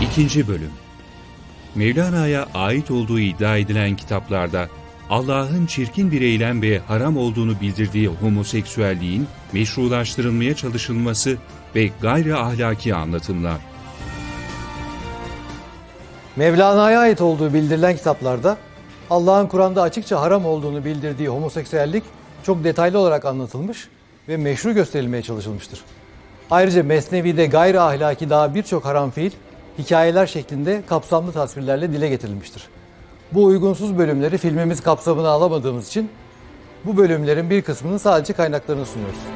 İkinci Bölüm Mevlana'ya ait olduğu iddia edilen kitaplarda Allah'ın çirkin bir eylem ve haram olduğunu bildirdiği homoseksüelliğin meşrulaştırılmaya çalışılması ve gayri ahlaki anlatımlar. Mevlana'ya ait olduğu bildirilen kitaplarda Allah'ın Kur'an'da açıkça haram olduğunu bildirdiği homoseksüellik çok detaylı olarak anlatılmış ve meşru gösterilmeye çalışılmıştır. Ayrıca Mesnevi'de gayri ahlaki daha birçok haram fiil hikayeler şeklinde kapsamlı tasvirlerle dile getirilmiştir. Bu uygunsuz bölümleri filmimiz kapsamına alamadığımız için bu bölümlerin bir kısmının sadece kaynaklarını sunuyoruz.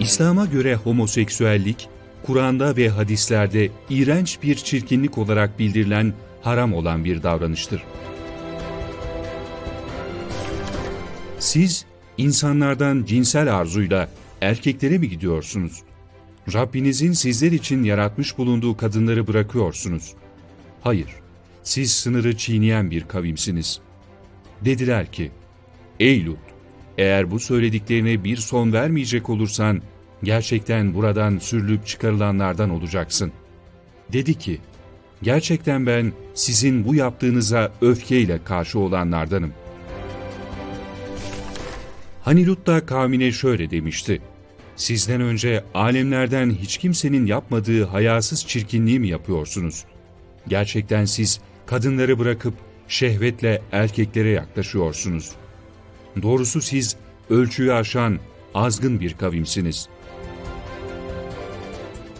İslam'a göre homoseksüellik, Kur'an'da ve hadislerde iğrenç bir çirkinlik olarak bildirilen haram olan bir davranıştır. Siz insanlardan cinsel arzuyla erkeklere mi gidiyorsunuz? Rabbinizin sizler için yaratmış bulunduğu kadınları bırakıyorsunuz. Hayır, siz sınırı çiğneyen bir kavimsiniz. Dediler ki, Ey Lut! Eğer bu söylediklerine bir son vermeyecek olursan, gerçekten buradan sürülüp çıkarılanlardan olacaksın. Dedi ki, gerçekten ben sizin bu yaptığınıza öfkeyle karşı olanlardanım. Hani Lut da kavmine şöyle demişti, Sizden önce alemlerden hiç kimsenin yapmadığı hayasız çirkinliği mi yapıyorsunuz? Gerçekten siz kadınları bırakıp şehvetle erkeklere yaklaşıyorsunuz.'' Doğrusu siz ölçüyü aşan azgın bir kavimsiniz.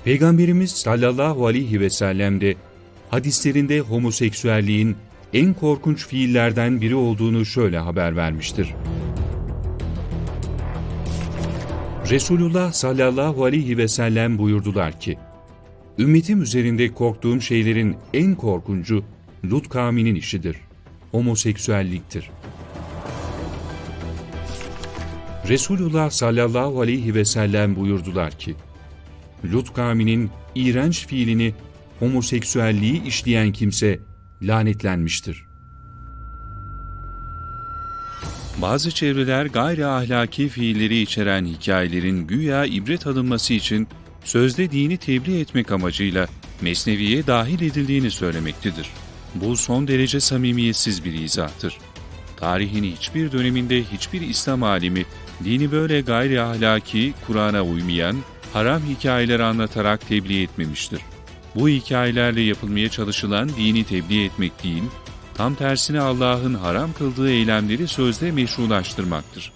Peygamberimiz sallallahu aleyhi ve sellem de hadislerinde homoseksüelliğin en korkunç fiillerden biri olduğunu şöyle haber vermiştir. Resulullah sallallahu aleyhi ve sellem buyurdular ki, Ümmetim üzerinde korktuğum şeylerin en korkuncu Lut kavminin işidir. Homoseksüelliktir. Resulullah sallallahu aleyhi ve sellem buyurdular ki, Lut kavminin iğrenç fiilini homoseksüelliği işleyen kimse lanetlenmiştir. Bazı çevreler gayri ahlaki fiilleri içeren hikayelerin güya ibret alınması için sözde dini tebliğ etmek amacıyla Mesnevi'ye dahil edildiğini söylemektedir. Bu son derece samimiyetsiz bir izahtır. Tarihin hiçbir döneminde hiçbir İslam alimi dini böyle gayri ahlaki, Kur'an'a uymayan, haram hikayeler anlatarak tebliğ etmemiştir. Bu hikayelerle yapılmaya çalışılan dini tebliğ etmek değil, tam tersine Allah'ın haram kıldığı eylemleri sözde meşrulaştırmaktır.